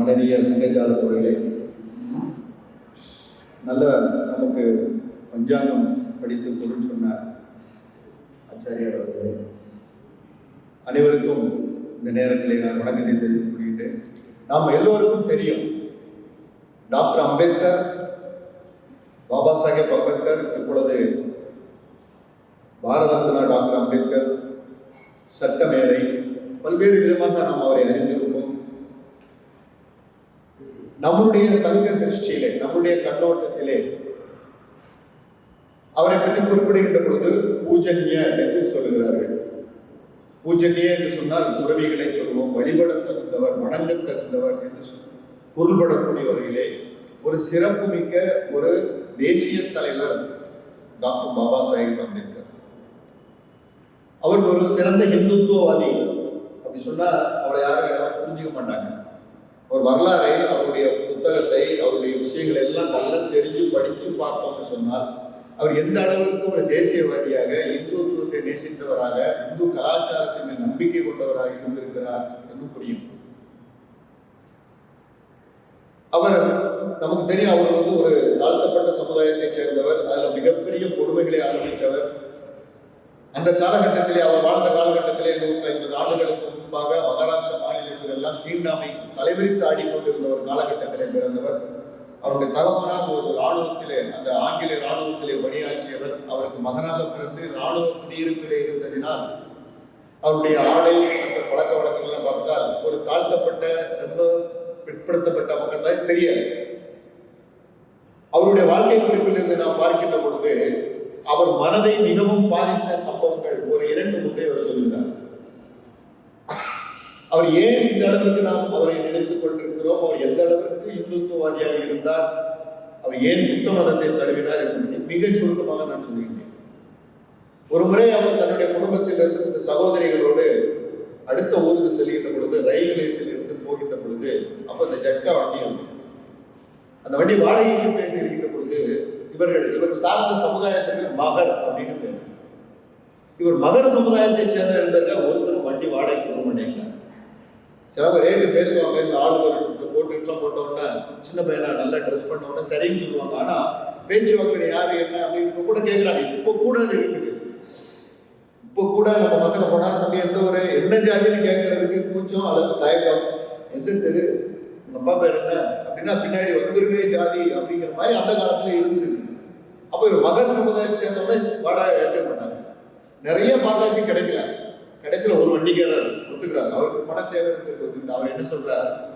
மானனீய சங்கஜால அவர்களே நல்ல நமக்கு பஞ்சாங்கம் படித்து பொருள் சொன்ன ஆச்சாரியார் அவர்களே. அனைவருக்கும் இந்த நேரத்தில் நான் வணக்கத்தை தெரிவித்துக் கொள்கிறேன் நாம் எல்லோருக்கும் தெரியும் டாக்டர் அம்பேத்கர் பாபா சாஹேப் அம்பேத்கர் இப்பொழுது பாரத ரத்னா டாக்டர் அம்பேத்கர் சட்டமேதை பல்வேறு விதமாக நாம் அவரை அறிந்திருப்போம். நம்முடைய சங்க திருஷ்டியிலே நம்முடைய கண்ணோட்டத்திலே அவரை பற்றி குறிப்பிடுகின்ற பொழுது பூஜன்ய என்று சொல்லுகிறார்கள். பூஜன்ய என்று சொன்னால் துறவிகளை சொல்லுவோம் வழிபட தகுந்தவர் வணங்க தகுந்தவர் என்று சொல் பொருள்படக்கூடிய வகையிலே ஒரு சிறப்பு மிக்க ஒரு தேசிய தலைவர் டாக்டர் பாபா சாஹிப் அம்பேத்கர். அவர் ஒரு சிறந்த இந்துத்துவவாதி அப்படி சொன்னா அவளை யாரும் யாரும் புரிஞ்சுக்க மாட்டாங்க. ஒரு வரலாறை அவருடைய புத்தகத்தை அவருடைய விஷயங்களை எல்லாம் நல்லா தெரிஞ்சு படிச்சு பார்த்தோம்னு சொன்னால் அவர் எந்த அளவுக்கு ஒரு தேசியவாதியாக இந்துத்துவத்தை நேசித்தவராக இந்து கலாச்சாரத்தின் நம்பிக்கை கொண்டவராக இருந்திருக்கிறார் என்று புரியும். அவர் நமக்கு தெரியும் அவர் வந்து ஒரு தாழ்த்தப்பட்ட சமுதாயத்தைச் சேர்ந்தவர் அதுல மிகப்பெரிய கொடுமைகளை அனுபவித்தவர். அந்த காலகட்டத்திலே அவர் வாழ்ந்த காலகட்டத்திலே நூற்றி ஐம்பது ஆண்டுகளுக்கு முன்பாக மகாராஷ்டிரா மாநிலத்தில் எல்லாம் தீண்டாமை தலைவிரித்து ஆடிக்கொண்டிருந்த ஒரு காலகட்டத்திலே பிறந்தவர். அவருடைய தகவனாக ஒரு இராணுவத்திலே அந்த ஆங்கில ராணுவத்திலே பணியாற்றியவர். அவருக்கு மகனாக பிறந்து ராணுவ குடியிருப்பிலே இருந்ததினால் அவருடைய ஆடை மற்ற பழக்க வழக்கங்கள்லாம் பார்த்தால் ஒரு தாழ்த்தப்பட்ட ரொம்ப பிற்படுத்தப்பட்ட மக்கள் தான் தெரியாது அவருடைய வாழ்க்கை குறிப்பிலிருந்து நாம் பார்க்கின்ற பொழுது அவர் மனதை மிகவும் பாதித்த சம்பவங்கள் ஒரு இரண்டு முறை அவர் சொல்கிறார் அவர் ஏன் இந்த அளவுக்கு நாம் அவரை நினைத்துக் கொண்டிருக்கிறோம்? அவர் எந்த அளவிற்கு இந்துத்துவவாதியாக இருந்தார்? அவர் ஏன் புத்த மதத்தை தழுவினார் என்பதை மிக சுருக்கமாக நான் சொல்லுகிறேன் ஒரு முறை அவர் தன்னுடைய குடும்பத்தில் இருந்த சகோதரிகளோடு அடுத்த ஊருக்கு செல்கின்ற பொழுது ரயில் நிலையத்தில் இருந்து போகின்ற பொழுது அப்ப அந்த ஜட்கா வண்டி அந்த வண்டி வாடகைக்கு பேசி இருக்கின்ற பொழுது இவர்கள் இவர் சார்ந்த சமுதாயத்திற்கு மகர் அப்படின்னு பேர். இவர் மகர் சமுதாயத்தை சேர்ந்த இருந்தாங்க ஒருத்தர் வண்டி வாடகைக்கு போக மாட்டேங்கிறாங்க. சிலவங்க ரேட்டு பேசுவாங்க இந்த ஆளுநர் போட்டுலாம் போட்ட உடனே சின்ன பையனா நல்லா ட்ரெஸ் பண்ண உடனே சரின்னு சொல்லுவாங்க. ஆனா பேச்சு வாக்கில் யாரு என்ன அப்படின்னு இப்போ கூட கேட்குறாங்க இப்போ கூட அது இருக்குது. இப்போ கூட நம்ம பசங்க போனா சமயம் எந்த ஒரு என்ன ஜாதின்னு கேட்கறதுக்கு கொஞ்சம் அல்லது தயக்கம். எந்த தெரு உங்க அப்பா பேர் என்ன? அப்படின்னா பின்னாடி வந்துருமே ஜாதி அப்படிங்கிற மாதிரி அந்த காலத்துல இருந்திருக்கு. அப்போ இவர் மகர் சமுதாயத்தை சேர்ந்தவங்க வாடகை எடுக்க மாட்டாங்க. நிறைய பார்த்தாச்சு கிடைக்கல. கடைசியில் ஒரு வண்டிக்காரர் ஒத்துக்கிறார். அவருக்கு பண தேவை இருக்கிறது அவர் என்ன சொல்றார்?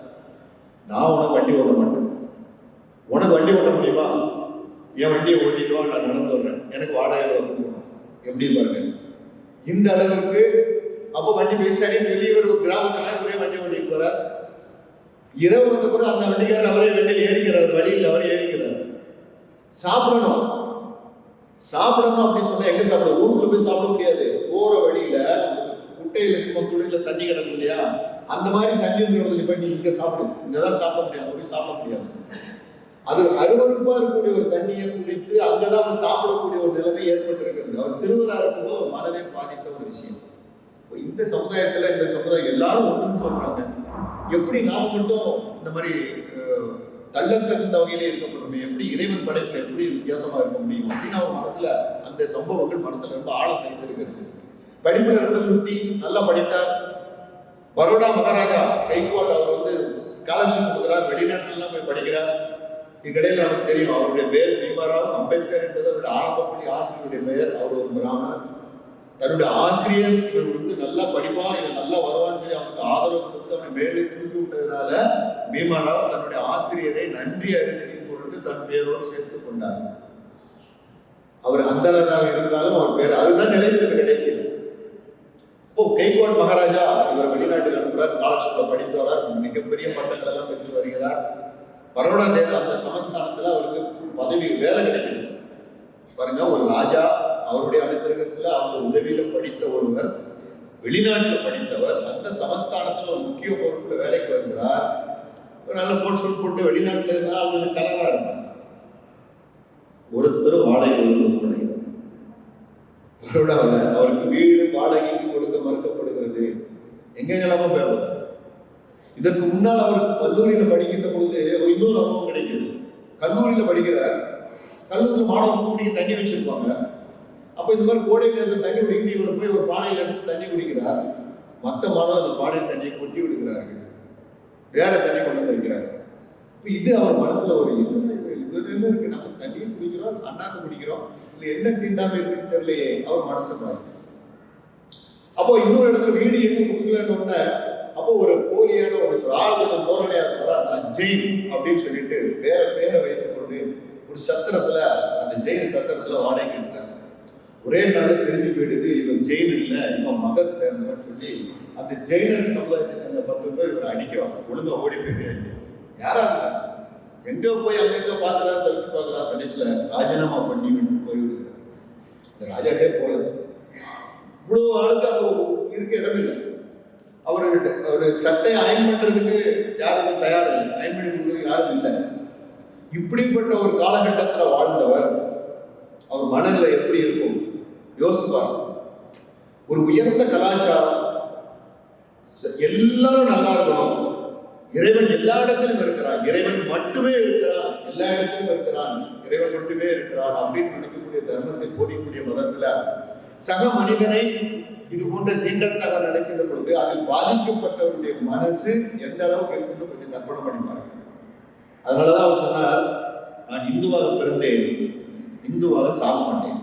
நான் உனக்கு வண்டி ஓட்ட மாட்டேன். உனக்கு வண்டி ஓட்ட முடியுமா? என் வண்டியை ஓட்டிட்டு நான் நடந்து வர்றேன். எனக்கு வாடகை எவ்வளவு எப்படி பாருங்க. இந்த அளவுக்கு அப்போ வண்டி போய் சரின்னு கிராமத்தில் ஒரு கிராமத்துல ஒரே வண்டி ஓட்டிட்டு போறார். இரவு வந்த பிறகு அந்த வண்டிக்காரர் அவரே வண்டியில் ஏறிக்கிறார். வழியில் அவரே ஏறிக்கிறார். சாப்பிடணும். சாப்பிடணும் அப்படின்னு சொன்னா எங்க சாப்பிட? ஊருக்குள்ள போய் சாப்பிட முடியாது. போற வழியில குட்டையில சும்மா குழியில தண்ணி கிடக்கும் இல்லையா? அந்த மாதிரி தண்ணி இருக்கிறதுல போய் நீ இங்க சாப்பிடு. இங்கதான் சாப்பிட முடியாது. போய் சாப்பிட முடியாது. அது அருவருப்பா இருக்கக்கூடிய ஒரு தண்ணியை குடித்து அங்கதான் அவர் சாப்பிடக்கூடிய ஒரு நிலைமை ஏற்பட்டிருக்கிறது. அவர் சிறுவராக இருக்கும்போது அவர் மனதை பாதித்த ஒரு விஷயம். இந்த சமுதாயத்துல இந்த சமுதாயம் எல்லாரும் ஒண்ணுன்னு சொல்றாங்க. எப்படி நாம மட்டும் இந்த மாதிரி தள்ளத்தகுந்த வகையிலே இருக்க முடியுமே எப்படி இறைவன் படைப்புல எப்படி வித்தியாசமா இருக்க முடியும் அப்படின்னு அவர் மனசுல அந்த சம்பவங்கள் மனசுல ரொம்ப ஆழம் தெரிந்திருக்கிறது படிப்புல ரொம்ப சுட்டி நல்லா படித்தார். பரோடா மகாராஜா கைகோட் அவர் வந்து ஸ்காலர்ஷிப் கொடுக்குறார் வெளிநாட்டுலாம் போய் படிக்கிறார். இதுக்கிடையில் நமக்கு தெரியும் அவருடைய பெயர் பீமாராவ் அம்பேத்கர் என்பது அவருடைய ஆரம்ப பள்ளி ஆசிரியருடைய பெயர். அவர் ஒரு பிராமணர். தன்னுடைய ஆசிரியர் வந்து நல்லா படிப்பான் இவன் நல்லா வருவான்னு சொல்லி அவனுக்கு ஆதரவு கொடுத்து அவனை மேலே தூக்கி விட்டதுனால பீமாராவ் தன்னுடைய ஆசிரியரை நன்றி அறிந்து பொருட்டு தன் பேரோடு சேர்த்து கொண்டார். அவர் அந்தனராக இருந்தாலும் அவர் பேர் அதுதான் நிலைத்தது கடைசியில். இப்போ கைகோட் மகாராஜா இவர் வெளிநாட்டில் இருக்கிறார் ஸ்காலர்ஷிப்ல படித்து வரார் மிகப்பெரிய பட்டங்கள் எல்லாம் பெற்று வருகிறார். பரோடா தேவ அந்த சமஸ்தானத்துல அவருக்கு பதவி வேலை கிடைக்குது. பாருங்க ஒரு ராஜா அவருடைய அனுத்திரகத்துல அவங்க உதவியில படித்த ஒருவர் வெளிநாட்டுல படித்தவர் அந்த சமஸ்தானத்துல ஒரு முக்கிய பொறுப்புல வேலைக்கு வருகிறார். ஒரு நல்ல கோட் ஷூட் போட்டு வெளிநாட்டுல இருந்தா அவங்க கலராக இருப்பாங்க ஒருத்தர் வாடகை கொடுக்கப்படுகிறது பரோடாவில் அவருக்கு வீடு வாடகைக்கு கொடுக்க மறுக்கப்படுகிறது. எங்கெங்கெல்லாமோ பேர் இதற்கு முன்னால் அவர் கல்லூரியில படிக்கின்ற பொழுது ஒரு இன்னொரு அனுபவம் கிடைக்குது. கல்லூரியில படிக்கிறார். கல்லூரியில் மாணவர்கள் குடிக்க தண்ணி வச்சிருப்பாங்க. அப்போ இந்த மாதிரி கோடை நேரத்தில் தண்ணி குடிக்க இவர் போய் ஒரு பானையில் எடுத்து தண்ணி குடிக்கிறார். மற்ற மாணவர் அந்த பானை தண்ணியை கொட்டி விடுகிறார்கள். வேற தண்ணி கொண்டு வந்து வைக்கிறாங்க இப்போ இது அவர் மனசுல ஒரு இதுலேருந்து என்ன இருக்கு? நம்ம தண்ணியை குடிக்கிறோம் அண்ணாந்து குடிக்கிறோம். இல்ல என்ன தீண்டாம இருக்குன்னு தெரியலையே. அவர் மனசு பாருங்க அப்போ இன்னொரு இடத்துல வீடு எங்க கொடுக்கலன்னு உடனே அப்போ ஒரு போலியான ஒரு சொல்ல ஆளுநர் தோரணையா இருப்பாரா? நான் ஜெயின் அப்படின்னு சொல்லிட்டு வேற பேரை வைத்துக் கொண்டு ஒரு சத்திரத்துல அந்த ஜெயின் சத்திரத்துல வாடகை இருக்கிறாங்க ஒரே நாளில் தெரிஞ்சு போயிடுது. இவன் ஜெயின் இல்லை. இவன் மகர் சேர்ந்தவன் சொல்லி அந்த ஜெயிலர் சமுதாயத்தை சேர்ந்த பத்து பேர் இவரை அடிக்குவாங்க ஒழுங்கா ஓடி போயிருக்காங்க யாரா இருந்தா? எங்க போய் அங்க எங்க பாக்குறா தடுத்து பாக்குறா கடைசியில ராஜினாமா பண்ணி விட்டு போய்விடுது இந்த ராஜாட்டே போல இவ்வளவு ஆளுக்கு அது இருக்க இடம் இல்லை. அவர் சட்டையை அயன் பண்றதுக்கு யாருமே தயார் இல்லை. அயன் பண்ணி கொடுக்குறதுக்கு யாரும் இல்லை. இப்படிப்பட்ட ஒரு காலகட்டத்தில் வாழ்ந்தவர் அவர் மனநிலை எப்படி இருக்கும்? யோசித்து பாருங்க. ஒரு உயர்ந்த கலாச்சாரம் எல்லாரும் நல்லா இருக்கணும். இறைவன் எல்லா இடத்திலும் இருக்கிறான். இறைவன் மட்டுமே இருக்கிறான். எல்லா இடத்திலும் இருக்கிறான். இறைவன் மட்டுமே இருக்கிறான் அப்படின்னு நினைக்கக்கூடிய தர்மத்தை போதிக்கக்கூடிய மதத்துல சக மனிதனை இது போன்ற தீண்டத்தாக நடக்கின்ற பொழுது அதில் பாதிக்கப்பட்டவருடைய மனசு எந்த அளவுக்கு இருக்குன்னு கொஞ்சம் கற்பனை பண்ணி பாருங்க. அதனாலதான் அவர் சொன்னார் நான் இந்துவாக பிறந்தேன். இந்துவாக சாக மாட்டேன்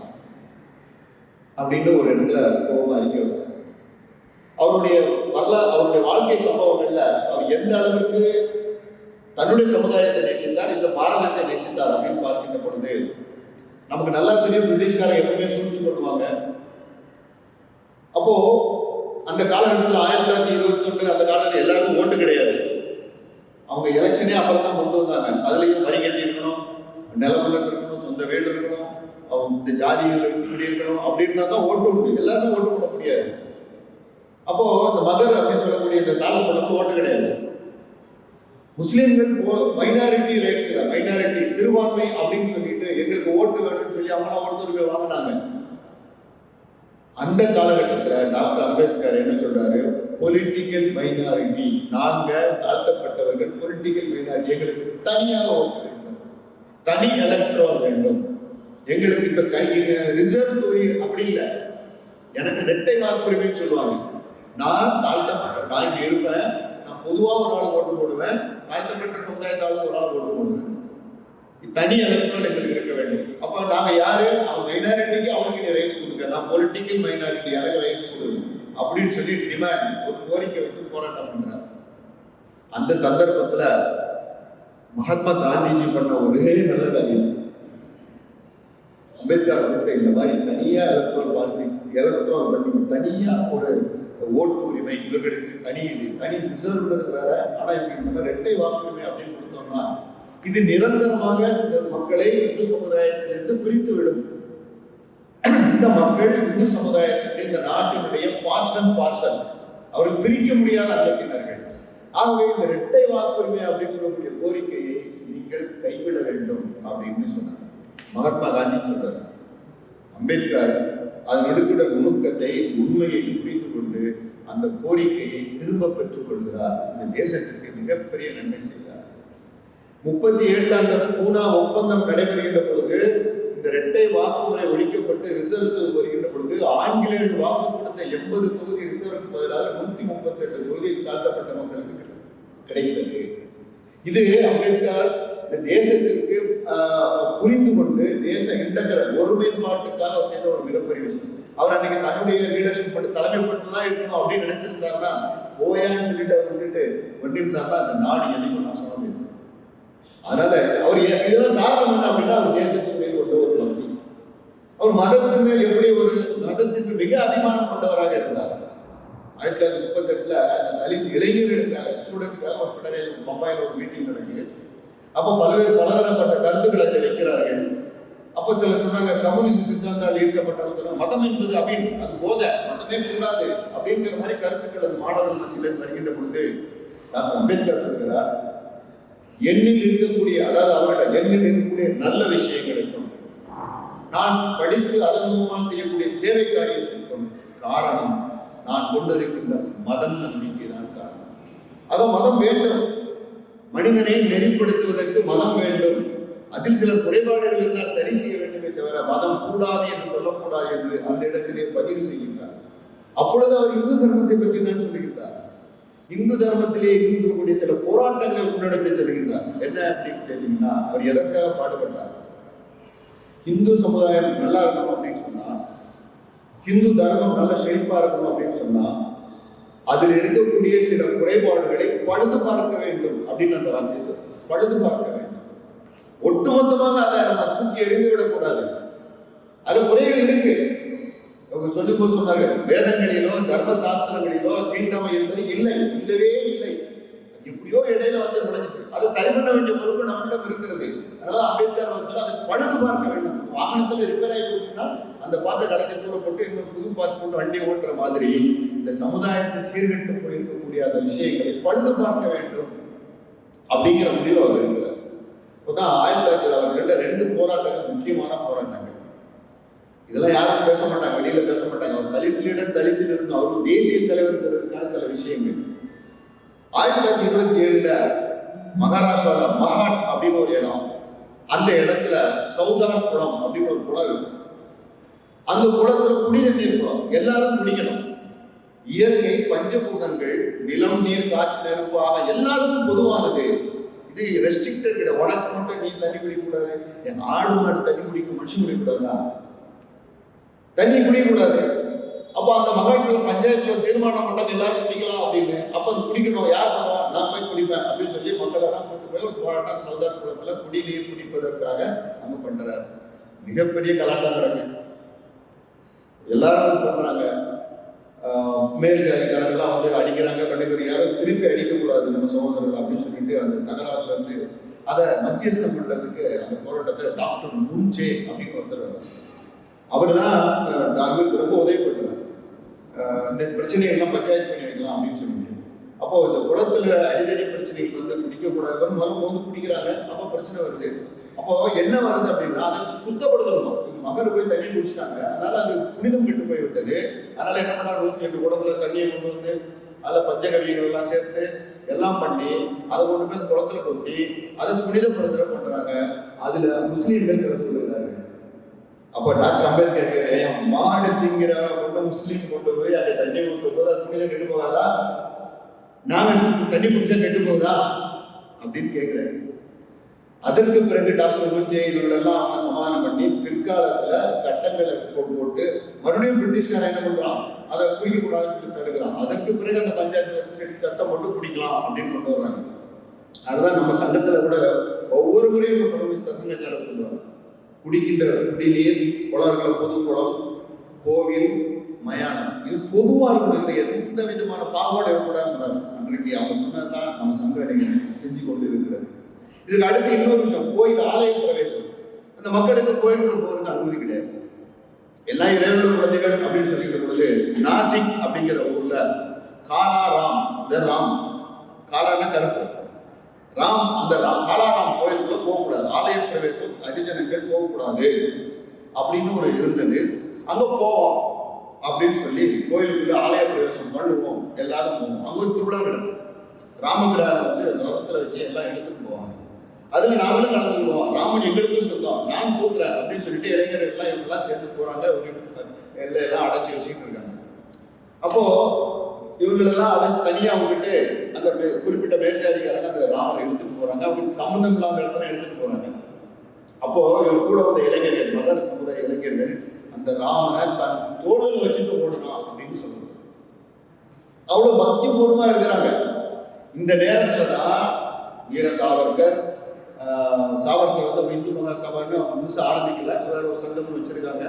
அப்படின்னு ஒரு இடத்துல கோபமா அறிக்கை அவருடைய வரலாறு அவருடைய வாழ்க்கை சம்பவங்கள்ல அவர் எந்த அளவிற்கு தன்னுடைய சமுதாயத்தை நேசித்தார் இந்த பாரதத்தை நேசித்தார் அப்படின்னு பார்க்கின்ற பொழுது நமக்கு நல்லா தெரியும் பிரிட்டிஷ்காரங்க எப்பவுமே சூழ்ச்சி பண்ணுவாங்க. அப்போ அந்த காலகட்டத்தில் ஆயிரத்தி தொள்ளாயிரத்தி இருபத்தி ஒன்று அந்த காலத்தில் எல்லாருக்கும் ஓட்டு கிடையாது. அவங்க எலெக்ஷனே அப்புறம் தான் கொண்டு வந்தாங்க. அதுலேயும் வரி கட்டி இருக்கணும் நிலமலன் இருக்கணும் சொந்த வீடு இருக்கணும் அவங்க இந்த ஜாதிகள் இப்படி இருக்கணும் அப்படி இருந்தால் தான் ஓட்டு உண்டு. எல்லாருமே ஓட்டு போட முடியாது. அப்போ இந்த மகர் அப்படின்னு சொல்லக்கூடிய இந்த தாழ்த்தப்பட்டவங்க ஓட்டு கிடையாது. முஸ்லீம்கள் மைனாரிட்டி ரைட்ஸ் மைனாரிட்டி சிறுபான்மை அப்படின்னு சொல்லிட்டு எங்களுக்கு ஓட்டு வேணும்னு சொல்லி அவங்க ஓட்டு உரிமை வாங்கினாங்க. அந்த காலகட்டத்தில் டாக்டர் அம்பேத்கர் என்ன சொல்றாரு? பொலிட்டிக்கல் மைனாரிட்டி நாங்கள் தாழ்த்தப்பட்டவர்கள் பொலிட்டிக்கல் மைனாரிட்டி எங்களுக்கு தனியாக ஓட்டு வேண்டும். தனி எலக்ட்ரால் வேண்டும். எங்களுக்கு இப்ப கை ரிசர்வ் தொகுதி அப்படி இல்லை. எனக்கு ரெட்டை வாக்குரிமைன்னு சொல்லுவாங்க. நான் தாழ்த்தப்பட்ட நான் இங்க இருப்பேன். நான் பொதுவா ஒரு ஆள் ஓட்டு போடுவேன். தாழ்த்தப்பட்ட சமுதாயத்தாலும் ஒரு ஆள் ஓட்டு போடுவேன். தனி எலக்ட்ரல் எங்களுக்கு இருக்க வேண்டும். அப்ப நாங்க யாரு? அவன் மைனாரிட்டிக்கு அவனுக்கு நீ ரைட்ஸ் கொடுக்க நான் பொலிட்டிக்கல் மைனாரிட்டி எனக்கு ரைட்ஸ் கொடுங்க அப்படின்னு சொல்லி டிமாண்ட் ஒரு கோரிக்கை வந்து போராட்டம் பண்றாரு. அந்த சந்தர்ப்பத்துல மகாத்மா காந்திஜி பண்ண ஒரே நல்ல காரியம். அம்பேத்கர் வந்து இந்த மாதிரி தனியா எலக்ட்ரல் பாலிடிக்ஸ் எலக்ட்ரல் பண்ணி தனியா ஒரு ஓட்டு உரிமை இவர்களுக்கு தனி இது தனி ரிசர்வ்ங்கிறது வேற. ஆனா இப்ப இந்த மாதிரி இரட்டை வாக்குரிமை அப்படின்னு கொடுத்தோம்னா இது நிரந்தரமாக இந்த மக்களை இந்து சமுதாயத்திலிருந்து பிரித்து விடும் இந்த மக்கள் இந்து சமுதாயத்திற்கு இந்த நாட்டினுடைய பாற்றன் பார்சல் அவர்கள் பிரிக்க முடியாத அங்கத்தினர்கள். ஆகவே இந்த இரட்டை வாக்குரிமை அப்படின்னு சொல்லக்கூடிய கோரிக்கையை நீங்கள் கைவிட வேண்டும் அப்படின்னு சொன்னார் மகாத்மா காந்தி சொல்றார். அம்பேத்கர் அதன் எடுக்கிற நுணுக்கத்தை உண்மையை புரிந்து கொண்டு அந்த கோரிக்கையை திரும்ப பெற்றுக் கொள்கிறார். இந்த தேசத்திற்கு மிகப்பெரிய நன்மை செய்தார். முப்பத்தி ஏழுல அந்த பூனா ஒப்பந்தம் நடைபெறுகின்ற பொழுது இந்த இரட்டை வாக்குமுறை ஒழிக்கப்பட்டு ரிசர்வ் வருகின்ற பொழுது ஆங்கிலேயர்கள் வாக்கு கொடுத்த எண்பது தொகுதி ரிசர்வுக்கு பதிலாக நூத்தி முப்பத்தி எட்டு தொகுதியில் தாழ்த்தப்பட்ட மக்களுக்கு கிடைத்தது. இது அம்பேத்கர் தேசத்திற்கு புரிந்து கொண்டு தேச இன்டகிரல் ஒருமைப்பாட்டுக்காக அவர் செய்த ஒரு மிகப்பெரிய விஷயம். அவர் அன்னைக்கு தன்னுடைய லீடர்ஷிப் மட்டும் தலைமை பட்டு தான் இருக்கணும் அப்படின்னு நினைச்சிருந்தாருன்னா ஓயான்னு சொல்லிட்டு அவர் விட்டுட்டு பண்ணியிருந்தாருன்னா அந்த நாடு என்னைக்கும் நாசமாக போயிருக்கும் அதனால அவர் இதெல்லாம் காரணம் என்ன அப்படின்னா அவர் தேசத்தின் மேல் கொண்ட ஒரு பக்தி. அவர் மதத்தின் மேல் எப்படி ஒரு மதத்திற்கு மிக அபிமானம் கொண்டவராக இருந்தார். ஆயிரத்தி தொள்ளாயிரத்தி முப்பத்தெட்டுல அந்த தலித் இளைஞர்களுக்காக ஸ்டூடெண்ட்டுக்காக ஒரு ஃபெடரேஷன் பம்பாயில் ஒரு மீட்டிங் நடக்குது. அப்போ பல்வேறு பலதரப்பட்ட கருத்துக்களை அதில் வைக்கிறார்கள். அப்போ சிலர் சொன்னாங்க கம்யூனிஸ்ட் சித்தாந்தால் ஈர்க்கப்பட்டவங்க மதம் என்பது அப்படின்னு. அது போத. மதமே கூடாது. அப்படிங்கிற மாதிரி கருத்துக்கள் அந்த மாணவர்கள் மத்தியில் வருகின்ற பொழுது டாக்டர் அம்பேத்கர் சொல்கிறார் எண்ணில் இருக்கக்கூடிய அதாவது அவரோட எண்ணில் இருக்கக்கூடிய நல்ல விஷயங்களுக்கும் நான் படித்து அதன் மூலமாக செய்யக்கூடிய சேவை காரியத்திற்கும் காரணம் நான் கொண்டிருக்கின்ற மதம் நம்பிக்கை தான் காரணம். ஆக மதம் வேண்டும். மனிதனை நெறிப்படுத்துவதற்கு மதம் வேண்டும். அதில் சில குறைபாடுகள் இருந்தால் சரி செய்ய வேண்டுமே தவிர மதம் கூடாது என்று சொல்லக்கூடாது என்று அந்த இடத்திலே பதிவு செய்கின்றார். அப்பொழுது அவர் இந்து தர்மத்தை பற்றி தான் சொல்லுகின்றார். இந்து தர்மத்திலே சொல்லக்கூடிய சில போராட்டங்களை முன்னெடுத்து செல்கின்றார். என்ன அப்படின்னு கேட்டீங்கன்னா அவர் எதற்காக பாடுபட்டார்? இந்து சமுதாயம் நல்லா இருக்கணும் அப்படின்னு சொன்னா இந்து தர்மம் நல்ல செழிப்பா இருக்கணும் அப்படின்னு சொன்னா அதில் இருக்கக்கூடிய சில குறைபாடுகளை பழுது பார்க்க வேண்டும் அப்படின்னு அந்த வார்த்தை சொல்றார் பழுது பார்க்க வேண்டும். ஒட்டுமொத்தமாக அதை நம்ம தூக்கி எறிந்து விடக்கூடாது. அது முறைகள் இருக்கு. அவங்க சொல்லும் போது சொன்னார்கள் வேதங்களிலோ தர்ம சாஸ்திரங்களிலோ தீண்டமை என்பது இல்லை இல்லவே இல்லை. எப்படியோ இடையில வந்து நுழைஞ்சிட்டு அதை சரி பண்ண வேண்டிய பொறுப்பு நம்மிடம் இருக்கிறது. அதனால அம்பேத்கர் அவர்கள் அதை பழுது பார்க்க வேண்டும். வாகனத்துல ரிப்பேர் ஆகி போச்சுன்னா அந்த பாட்டை கடைக்கு தூர போட்டு இன்னும் புது பாட்டு போட்டு வண்டியை ஓட்டுற மாதிரி இந்த சமுதாயத்தில் சீர்கெட்டு போயிருக்கக்கூடிய அந்த விஷயங்களை பழுது பார்க்க வேண்டும் அப்படிங்கிற முடிவு அவர் எடுக்கிறார். இப்போதான் ஆயிரத்தி தொள்ளாயிரத்தி அவர் ரெண்டு ரெண்டு போராட்டங்கள் முக்கியமான போராட்டங்கள். இதெல்லாம் யாரும் பேச மாட்டாங்க வெளியில பேச மாட்டாங்க. அவர் தலித்திலிடம் தலித்தில் இருந்து அவரும் தேசிய தலைவர்ங்கிறதுக்கான சில விஷயங்கள். ஆயிரத்தி தொள்ளாயிரத்தி இருபத்தி ஏழுல மகாராஷ்டிரால மகாட் அப்படின்னு ஒரு இடம். அந்த இடத்துல சௌதார் குளம் அப்படின்னு ஒரு குளம் இருக்கு அந்த குளத்துல புனித நீர் குளம். எல்லாரும் குடிக்கணும். இயற்கை பஞ்சபூதங்கள் நிலம் நீர் காற்று நெருப்பு ஆக எல்லாருக்கும் பொதுவானது. இது ரெஸ்ட்ரிக்டட் கிடையாது. உனக்கு மட்டும் நீ தண்ணி குடிக்கக்கூடாது. என் ஆடு மாடு தண்ணி குடிக்க மனுஷன் குடிக்கக்கூடாதா. தண்ணி குடிக்கக்கூடாது. அப்போ அந்த மகாட்கள பஞ்சாயத்துல தீர்மானம் பண்ணாங்க எல்லாரும் குடிக்கலாம் அப்படின்னு. அப்ப அது குடிக்கணும். யார் பண்ணுவா? நான் போய் குடிப்பேன் அப்படின்னு சொல்லி மக்கள் எல்லாம் கொண்டு போய் ஒரு போராட்டம் சவுதார் குளத்துல குடிநீர் குடிப்பதற்காக அங்க பண்றாரு. மிகப்பெரிய கலாட்டம் நடக்கு எல்லாரும் பண்றாங்க. மேல் ஜாதிக்காரங்கெல்லாம் வந்து அடிக்கிறாங்க கடைபிடி யாரும் திருப்பி அடிக்கக்கூடாது நம்ம சகோதரர்கள் அப்படின்னு சொல்லிட்டு அந்த தகராறுல இருந்து அதை மத்தியஸ்தம் பண்றதுக்கு அந்த போராட்டத்தை டாக்டர் முன்சே அப்படின்னு ஒருத்தர் அவர் தான் டாக்டர் ரொம்ப உதவி பண்றார் இந்த பிரச்சனைகள்லாம் பஞ்சாயத்து பண்ணி வைக்கலாம் அப்படின்னு சொல்லிட்டு. அப்போ இந்த குளத்துல அடிக்கடி பிரச்சனைகள் வந்து குடிக்கக்கூடாது முதல்ல வந்து குடிக்கிறாங்க அப்போ பிரச்சனை வருது. அப்போ என்ன வருது அப்படின்னா அதை சுத்தப்படுத்தணும். மகர் போய் தண்ணி குடிச்சிட்டாங்க. அதனால அது புனிதம் கெட்டு போய் விட்டது அதனால என்ன பண்ணா நூத்தி எட்டு குடத்துல தண்ணியை கொண்டு வந்து அதில் பஞ்சகவியங்கள் எல்லாம் சேர்த்து எல்லாம் பண்ணி அதை கொண்டு போய் குளத்துல கொட்டி அதை புனிதப்படுத்துற பண்றாங்க. அதுல முஸ்லீம்கள் கலந்து கொள்கிறார்கள் அப்போ டாக்டர் அம்பேத்கர் கேட்கிறேன் மாடு திங்கிற கொண்டு முஸ்லீம் கொண்டு போய் அதை தண்ணி ஊற்றும் போது அது புனிதம் கெட்டு போகாதா? நாங்க தண்ணி குடிச்சா கெட்டு போகுதா? அப்படின்னு கேட்கிறேன் அதற்கு பிறகு டாக்டர் முஞ்சைகள் எல்லாம் அவங்க சமாதானம் பண்ணி பிற்காலத்துல சட்டங்களை போட்டு போட்டு மறுபடியும் பிரிட்டிஷ்காரன் என்ன பண்றான்? அதை குடிக்க கூடாதுன்னு சொல்லி தடுக்கிறான். அதற்கு பிறகு அந்த பஞ்சாயத்து சட்டம் மட்டும் குடிக்கலாம் அப்படின்னு கொண்டு வர்றாங்க. அதுதான் நம்ம சங்கத்துல கூட ஒவ்வொரு முறையும் இந்த படவை சசங்கச்சார சொல்லுவாங்க. குடிக்கின்ற குடிநீர் குளங்களை பொது குளம் கோவில் மயானம். இது பொதுவா இருக்கணும் எந்த விதமான பாகுபாடு இருக்கக்கூடாதுன்றாங்க அன்றைக்கு அவங்க சொன்னதுதான் நம்ம சங்க செஞ்சு கொண்டு இருக்கிறது. இதுக்கு அடுத்து இன்னொரு விஷயம் கோயில் ஆலய பிரவேசம். அந்த மக்களுக்கு கோயிலுக்குள்ள போறதுக்கு அனுமதி கிடையாது. எல்லா இறைவன குழந்தைகள் அப்படின்னு சொல்லிக்கிற பொழுது நாசிக் அப்படிங்கிற ஊர்ல காலாராம் இந்த ராம். காலான கருப்பு. ராம் அந்த ரா- காலாராம் கோயிலுக்குள்ள போகக்கூடாது. ஆலய பிரவேசம் ஹரிஜனங்கள் போகக்கூடாது அப்படின்னு ஒரு இருந்தது. அங்க போவோம் அப்படின்னு சொல்லி கோயிலுக்குள்ள ஆலய பிரவேசம் பண்ணுவோம். எல்லாரும் போவோம். அங்க ஒரு திருவிழா நடக்கும். ராமபிரானை வந்து ரதத்துல வச்சு எல்லாம் எடுத்துட்டு போவாங்க. அதுல நாங்களும் கலந்துக்குவோம் ராமன் எங்களுக்கும் சொந்தம். நான் போக்குறேன் அப்படின்னு சொல்லிட்டு இளைஞர்கள் எல்லாம் இவங்கெல்லாம் சேர்ந்து போறாங்க. இவங்க எல்லாம் எல்லாம் அடைச்சி வச்சுக்கிட்டு இருக்காங்க. அப்போ இவங்களெல்லாம் அடைச்சு தனியா விட்டு அந்த குறிப்பிட்ட மேற்காதிகாரங்க அந்த ராமரை எடுத்துட்டு போறாங்க. அவங்க சம்மந்தம் இல்லாத இடத்துல எடுத்துட்டு போறாங்க. அப்போ இவர் கூட வந்த இளைஞர்கள் மகர் சமுதாய இளைஞர்கள் அந்த ராமனை தன் தோளில் வச்சுட்டு ஓடணும் அப்படின்னு சொல்றாங்க. அவ்வளவு பக்தி பூர்வமா இருக்கிறாங்க. இந்த நேரத்துல தான் வீர சாவர்கர் சாவர்கர் வந்து நம்ம இந்து மகா சபான்னு முழுசு ஆரம்பிக்கல. வேற ஒரு சங்கம் வச்சிருக்காங்க.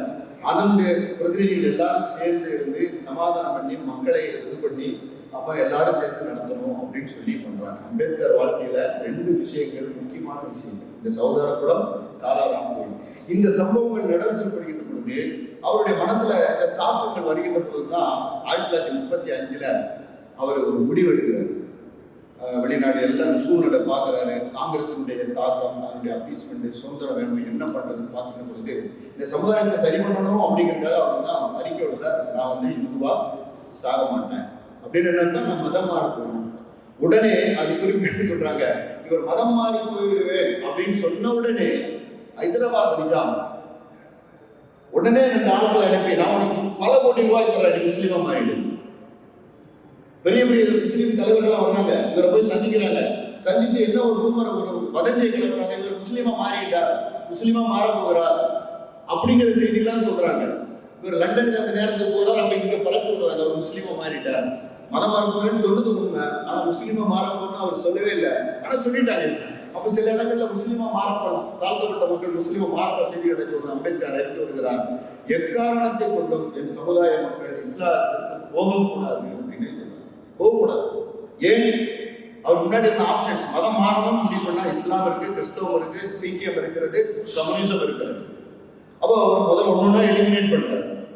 அதனுடைய பிரதிநிதிகள் எல்லாரும் சேர்ந்து இருந்து சமாதானம் பண்ணி மக்களை இது பண்ணி அப்ப எல்லாரும் சேர்ந்து நடத்தணும் அப்படின்னு சொல்லி பண்றாங்க. அம்பேத்கர் வாழ்க்கையில ரெண்டு விஷயங்கள் முக்கியமான விஷயங்கள். இந்த குளம் காலாராம் கோயில். இந்த சம்பவங்கள் நடந்து வருகின்ற பொழுது அவருடைய மனசுல இந்த தாக்கங்கள் வருகின்ற பொழுதுதான் ஆயிரத்தி தொள்ளாயிரத்தி முப்பத்தி அஞ்சுல அவர் ஒரு முடிவெடுக்கிறார். வெளிநாடு எல்லாம் அந்த சூழ்நிலை பார்க்குறாரு. காங்கிரசினுடைய தாக்கம் அதனுடைய அப்பீஸ்மெண்ட் சுதந்திரம் வேணும் என்ன பண்ணுறதுன்னு பார்க்கும்போது பொழுது இந்த சமுதாயத்தை சரி பண்ணணும் அப்படிங்கிறதுக்காக அவர் தான் அறிக்கை விடுறார் நான் வந்து இந்துவா சாக மாட்டேன். அப்படின்னு என்னன்னா நான் மதமாக இருக்கணும் உடனே அது குறிப்பிட்டு சொல்றாங்க இவர் மதம் மாறி போயிடுவேன் அப்படின்னு சொன்ன உடனே ஹைதராபாத் நிஜாம். உடனே ரெண்டு ஆட்களை அனுப்பி நான் உனக்கு பல கோடி ரூபாய் தர நீ முஸ்லீமா மாறிடு. பெரிய பெரிய முஸ்லீம் தலைவர்கள்லாம் வர்றாங்க. இவரை போய் சந்திக்கிறாங்க. சந்திச்சு என்ன ஒரு ரூமரை ஒரு வதந்தியை கிளம்புறாங்க இவர் முஸ்லீமா மாறிட்டார். முஸ்லீமா மாற போகிறார். அப்படிங்கிற செய்திலாம் சொல்றாங்க. இவர் லண்டனுக்கு அந்த நேரத்துக்கு போறார். அப்ப இங்க பரப்பி விடுறாங்க. அவர் முஸ்லீமா மாறிட்டார். மதம் மாற போறேன்னு சொல்றது உண்மை. ஆனா முஸ்லீமா மாற போறேன்னு அவர் சொல்லவே இல்லை. ஆனா சொல்லிட்டாங்க அப்ப சில இடங்கள்ல முஸ்லீமா மாறப்படலாம் தாழ்த்தப்பட்ட மக்கள் முஸ்லீமா மாறப்பட செய்தி கிடைச்ச ஒரு அம்பேத்கர் அறிந்து வருகிறார். எக்காரணத்தை கொண்டும் என் சமுதாய மக்கள் இஸ்லாத்திற்கு போகக்கூடாது. போகக்கூடாது. ஏன்? அவர் முன்னாடி இருந்த ஆப்ஷன்ஸ் மதம் மாறணும் முடிவு பண்ணா இஸ்லாம் இருக்கு கிறிஸ்தவம் இருக்கு சீக்கியம் இருக்கிறது கம்யூனிசம் இருக்கிறது. அப்போ அவர் முதல்ல ஒன்னொன்னா எலிமினேட் பண்றாரு.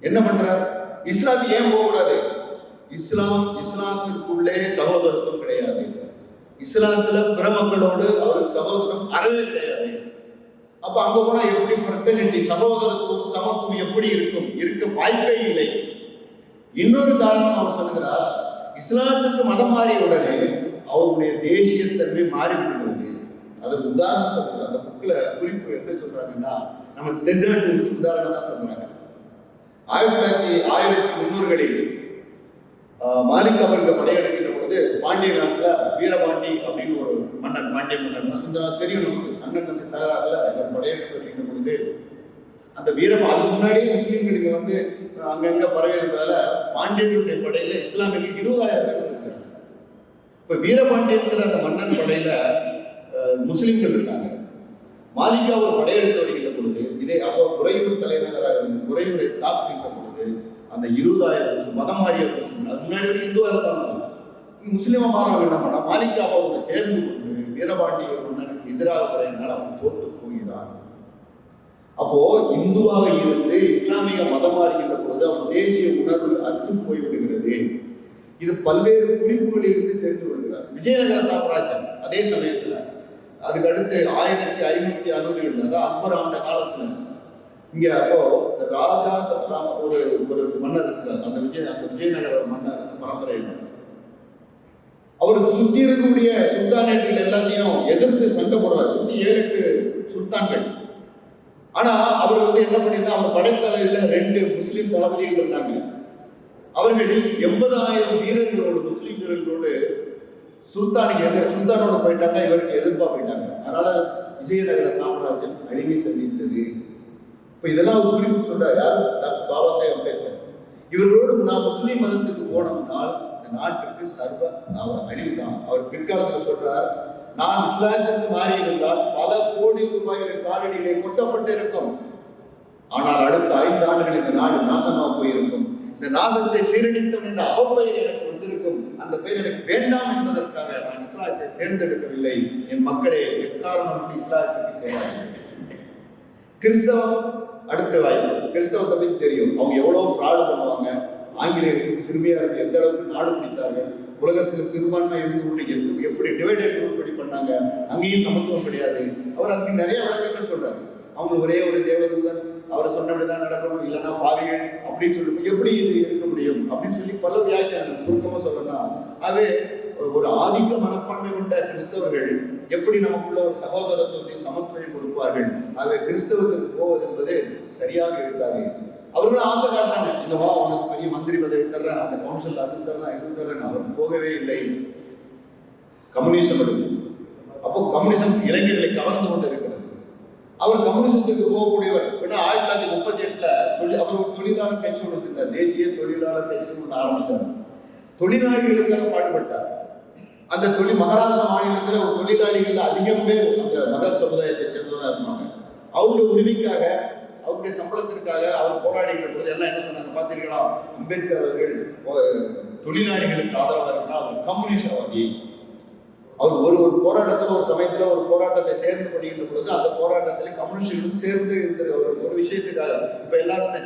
என்ன பண்றார்? இஸ்லாம் ஏன் போகக்கூடாது? இஸ்லாம் இஸ்லாத்துக்குள்ளே சகோதரத்துவம் கிடையாது. இஸ்லாத்துல பிற மக்களோடு அவருக்கு சகோதரம் அறவே கிடையாது. அப்ப அங்க போனா எப்படி ஃபர்டிலிட்டி சகோதரத்துவம் சமத்துவம் எப்படி இருக்கும்? இருக்க வாய்ப்பே இல்லை. இன்னொரு காரணம் அவர் சொல்கிறார் இஸ்லாத்துக்கு மதம் மாறிய உடனே அவருடைய தேசியத்தன்மை மாறிவிடுகிறது. அது உதாரணம் சொல்றாங்க அந்த புக்கில் குறிப்பு என்ன சொல்றாங்கன்னா நம்ம தென்னாட்டு உதாரணம் தான் சொல்றாங்க. ஆயிரத்தி தொள்ளாயிரத்தி ஆயிரத்தி முன்னூறுகளில் மாலிக் அவர்கள் படையெடுக்கின்ற பொழுது பாண்டிய நாட்டில் வீரபாண்டி அப்படின்னு ஒரு மன்னன் பாண்டிய மன்னன் வசுந்தரா தெரியும் நமக்கு. அண்ணன் தகராறுல இவர் படையெடுத்து வருகின்ற பொழுது அந்த வீரம் அதுக்கு முன்னாடியே முஸ்லீம்கள் வந்து அங்கங்கே பரவி இருந்ததால பாண்டியர்களுடைய படையில இஸ்லாமியர்கள் இருபதாயிரம் பேர் இருந்திருக்காங்க இப்ப வீரபாண்டியங்கிற அந்த மன்னன் படையில முஸ்லீம்கள் முஸ்லிம்கள் இருக்காங்க. மாலிகா ஒரு படையெடுத்து வருகின்ற பொழுது இதே அப்போ குறையூர் தலைநகராக இருந்த குறையூரை தாக்குகின்ற பொழுது அந்த இருபதாயிரம் முஸ்லிம் மதம் மாறிய முஸ்லிம் அது முன்னாடி வரைக்கும் இந்துவா இருந்தாங்க முஸ்லீமா மாறவங்க என்ன பண்ணா மாலிகாவை சேர்ந்து கொண்டு வீரபாண்டிய மன்னனுக்கு எதிராக படையினால் அவன் தோற்று அப்போ இந்துவாக இருந்து இஸ்லாமிய மதமா இருக்கின்ற பொழுது அவன் தேசிய உணர்வு அற்று போய்விடுகிறது. இது பல்வேறு குறிப்புகளில் இருந்து தெரிந்து கொள்கிறார் விஜயநகர சாம்ராஜ்யம் அதே சமயத்துல அதுக்கு அடுத்து ஆயிரத்தி ஐநூத்தி அறுபதுகள் அதாவது அக்பர் ஆண்ட காலத்துல. இங்க அப்போ ராஜா சத்ராம ஒரு ஒரு மன்னர் இருக்கிறார். அந்த விஜய அந்த விஜயநகர மன்னர் பரம்பரை அவருக்கு சுத்தி இருக்கக்கூடிய சுல்தானேட்டுகள் எல்லாத்தையும் எதிர்த்து சண்டை போடுறார். சுத்தி ஏழு எட்டு சுல்தான்கள். ஆனா அவர் வந்து என்ன பண்ணியிருந்தா அவர் படைத்தலையில ரெண்டு முஸ்லீம் தளபதிகள் இருந்தாங்க. அவர்கள் எண்பதாயிரம் வீரர்களோடு முஸ்லீம் வீரர்களோடு சுல்தானுக்கு எதிர சுல்தானோட போயிட்டாங்க இவருக்கு எதிர்ப்பா போயிட்டாங்க. அதனால விஜயநகர சாம்ராஜ்யம் அழிவை சந்தித்தது. இப்ப இதெல்லாம் ஒரு குறிப்பு சொல்றாரு. யாரு? டாக்டர் பாபா சாஹேப் அம்பேத்கர். இவர்களோடு நான் முஸ்லீம் மதத்துக்கு போனோம்னால் இந்த நாட்டிற்கு சர்வ அவர் அழிவுதான். அவர் பிற்காலத்துல சொல்றார் நான் இஸ்லாத்திற்கு மாறியிருந்தால் பல கோடி ரூபாய்களின் காலடியிலே கொட்டப்பட்டு இருக்கும் ஆனால் அடுத்த ஐந்து ஆண்டுகள் இந்த நாடு நாசமாக போயிருக்கும். இந்த நாசத்தை சீரழித்தவன் என்ற அவப்பெயர் எனக்கு வந்திருக்கும். அந்த பெயர் எனக்கு வேண்டாம் என்பதற்காக நான் இஸ்லாத்தை தேர்ந்தெடுக்கவில்லை. என் மக்களே எக்காரணம் இஸ்லாத்திற்கு செய்வார்கள் கிறிஸ்தவம் அடுத்த வாய்ப்பு. கிறிஸ்தவத்தை பத்தி தெரியும். அவங்க எவ்வளவு ஃப்ராடு பண்ணுவாங்க. ஆங்கிலேயர்கள் சிறுமியாக இருந்து எந்த அளவுக்கு நாடு பிடித்தார்கள்? உலகத்துல சிறுபான்மை இருந்து கொண்டு எப்படி டிவைடட் எப்படி பண்ணாங்க? அங்கேயும் சமத்துவம் கிடையாது. அவர் அதுக்கு நிறைய விளக்கங்கள் சொல்றாரு. அவங்க ஒரே ஒரு தேவதூதன் அவர் சொன்னபடிதான் நடக்கணும். இல்லைன்னா பாவிகள் அப்படின்னு சொல்லி எப்படி இது இருக்க முடியும்? அப்படின்னு சொல்லி பல வியாக்கியானங்கள் சுருக்கமா சொல்லணும் ஆகவே ஒரு ஆதிக்க மனப்பான்மை கொண்ட கிறிஸ்தவர்கள் எப்படி நமக்குள்ள ஒரு சகோதரத்துவத்தை சமத்துவம் கொடுப்பார்கள்? ஆகவே கிறிஸ்தவத்திற்கு போவது என்பது சரியாக இருக்காது. அவர்களும் ஆசை காட்டுறாங்க. இல்லை வா உனக்கு பெரிய மந்திரி பதவி தர்றேன் அந்த கவுன்சில் அது தர்றேன் இது தர்றேன். அவர் போகவே இல்லை. கம்யூனிசம் எடுக்கும். அப்போ கம்யூனிசம் இளைஞர்களை கவர்ந்து கொண்டு இருக்கிறது அவர் கம்யூனிசத்துக்கு போகக்கூடியவர். ஏன்னா ஆயிரத்தி தொள்ளாயிரத்தி முப்பத்தி எட்டுல தொழில் அவர் ஒரு தொழிலாளர் கட்சி ஒன்று வச்சிருந்தார். தேசிய தொழிலாளர் கட்சி ஒன்று ஆரம்பிச்சார். தொழிலாளிகளுக்காக பாடுபட்டார். அந்த தொழில் மகாராஷ்டிரா மாநிலத்தில் ஒரு தொழிலாளிகள் அதிகம் பேர் அந்த மகர் சமுதாயத்தை சேர்ந்தவராக இருப்பாங்க அவங்க உரிமைக்காக அவருடைய சம்பளத்திற்காக அவர் போராடுகின்ற பொழுது எல்லாம் என்ன சொன்னாங்க? பார்த்தீர்களா? அம்பேத்கர் அவர்கள் தொழிலாளிகளுக்கு ஆதரவாக இருக்கிறார் அவர் கம்யூனிஸ்டவாதி அவர் ஒரு ஒரு போராட்டத்தில் ஒரு சமயத்தில் ஒரு போராட்டத்தை சேர்ந்து பண்ணிக்கின்ற பொழுது அந்த போராட்டத்தில் கம்யூனிஸ்டுகளும் சேர்ந்து இருந்த ஒரு ஒரு விஷயத்துக்காக இப்போ எல்லாரும் இந்த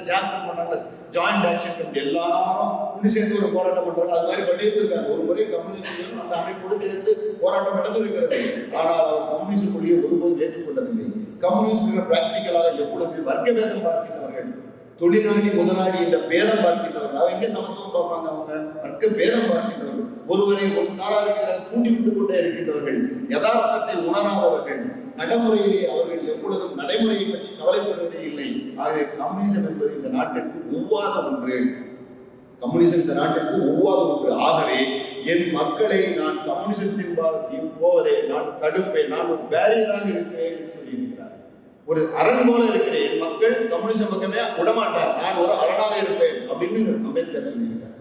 பண்ணாங்க. ஜாயிண்ட் ஆக்ஷன் கமிட்டி எல்லாரும் ஒன்று சேர்ந்து ஒரு போராட்டம் பண்றாங்க. அது மாதிரி பண்ணியிருந்திருக்காங்க. ஒரு முறை கம்யூனிஸ்டுகளும் அந்த அமைப்போடு சேர்ந்து போராட்டம் நடந்திருக்கிறது. ஆனால் அவர் கம்யூனிஸ்ட் கொள்கையை ஒருபோது ஏற்றுக்கொண்டதில்லை. கம்யூனிஸ்டுகள் பிராக்டிக்கலாக எப்பொழுது வர்க்க பேதம் பார்க்கின்றவர்கள் தொழிலாளி முதலாளி என்ற பேதம் பார்க்கின்றவர்கள் அவங்க எங்கே சமத்துவம் பார்ப்பாங்க அவங்க? வர்க்க பேதம் பார்க்கின்றவர்கள். ஒருவரை ஒரு சாராருக்கு தூண்டி விட்டுக் கொண்டே இருக்கின்றவர்கள் யதார்த்தத்தை உணராதவர்கள் நடைமுறையிலே அவர்கள் எப்பொழுதும் நடைமுறையை பற்றி கவலைப்படுவதே இல்லை. ஆகவே கம்யூனிசம் என்பது இந்த நாட்டிற்கு ஒவ்வாத ஒன்று. கம்யூனிசம் இந்த நாட்டிற்கு ஒவ்வாத ஒன்று. ஆகவே என் மக்களை நான் கம்யூனிசத்தின் போவதை நான் தடுப்பேன். நான் ஒரு பேரியராக இருக்கிறேன் என்று சொல்லி ஒரு அரண் போல இருக்கிறேன். மக்கள் கம்யூனிசம் பக்கமே விடமாட்டார். நான் ஒரு அரணாக இருப்பேன் அப்படின்னு அம்பேத்கர் சொல்லியிருக்கார்.